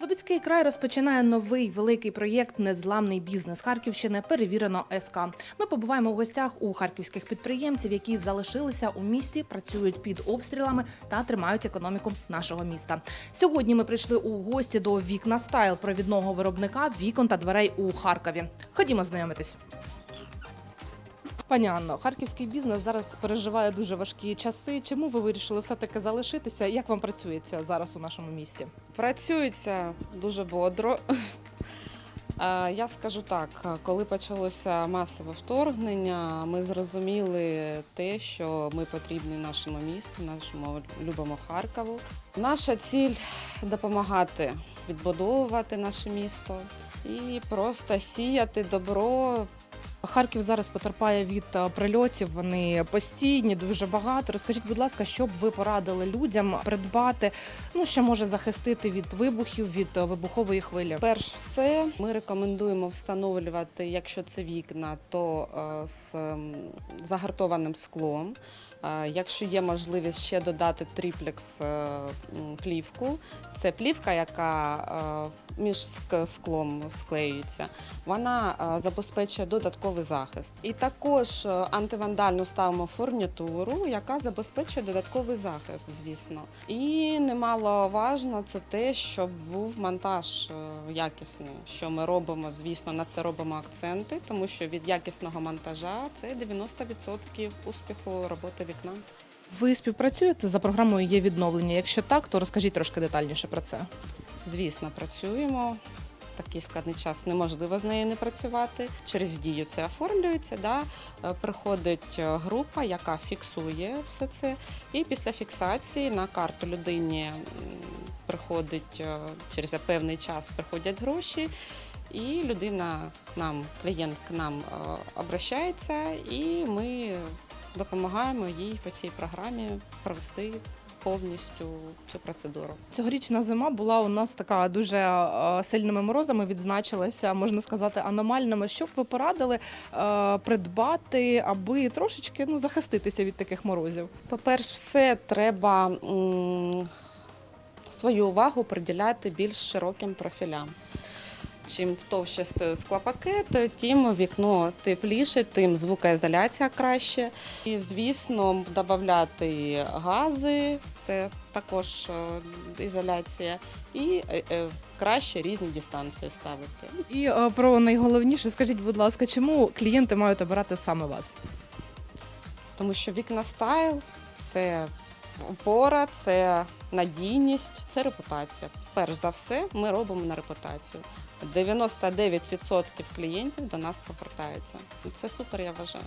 Слобідський край розпочинає новий великий проєкт Незламний бізнес Харківщини. Перевірено СК. Ми побуваємо у гостях у харківських підприємців, які залишилися у місті, працюють під обстрілами та тримають економіку нашого міста. Сьогодні ми прийшли у гості до вікна стайл провідного виробника вікон та дверей у Харкові. Ходімо знайомитись. Пані Анно, харківський бізнес зараз переживає дуже важкі часи. Чому ви вирішили все таки залишитися? Як вам працюється зараз у нашому місті? Працюється дуже бодро. Я скажу так, коли почалося масове вторгнення, ми зрозуміли те, що ми потрібні нашому місту, нашому любому Харкову. Наша ціль допомагати відбудовувати наше місто і просто сіяти добро Харків зараз потерпає від е, прильотів. Вони постійні, дуже багато. Розкажіть, будь ласка, що б ви порадили людям придбати, ну що може захистити від вибухів, від е, вибухової хвилі? Перш все, ми рекомендуємо встановлювати, якщо це вікна, то е, з загартованим склом. Якщо є можливість ще додати триплекс плівку, це плівка, яка між склом склеюється, вона забезпечує додатковий захист. І також е, антивандально ставимо фурнітуру, яка забезпечує додатковий захист, звісно. І немаловажно це те, щоб був монтаж е, якісний. Що ми робимо, звісно, на це робимо акценти, тому що від якісного монтажа це 90% успіху роботи вікна. Ви співпрацюєте за програмою є відновлення? Якщо так, то розкажіть трошки детальніше про це. Звісно, працюємо. Такий складний час неможливо з нею не працювати. Через дію це оформлюється. Да? Е, Приходить е, група, яка фіксує все це. І після фіксації на карту людині приходить е, через певний час приходять гроші. І людина к нам, клієнт к нам обращається, і ми допомагаємо їй по цій програмі провести повністю цю процедуру. Цьогорічна зима була у нас така дуже е, сильними морозами, відзначилася, можна сказати, аномальними. Що б ви порадили е, придбати, аби трошечки ну захиститися від таких морозів? По-перше, все треба свою увагу приділяти більш широким профілям. Чим товще с- склопакет, тим вікно тепліше, тим звукоізоляція краще. І, звісно, додати гази, це також е, ізоляція, і е, е, краще різні дистанції ставити. І е, про найголовніше, скажіть, будь ласка, чому клієнти мають обирати саме вас? Тому що вікна стайл це опора, це надійність, це репутація. Перш за все, ми робимо на репутацію. 99% клієнтів до нас повертаються. Це супер, я вважаю.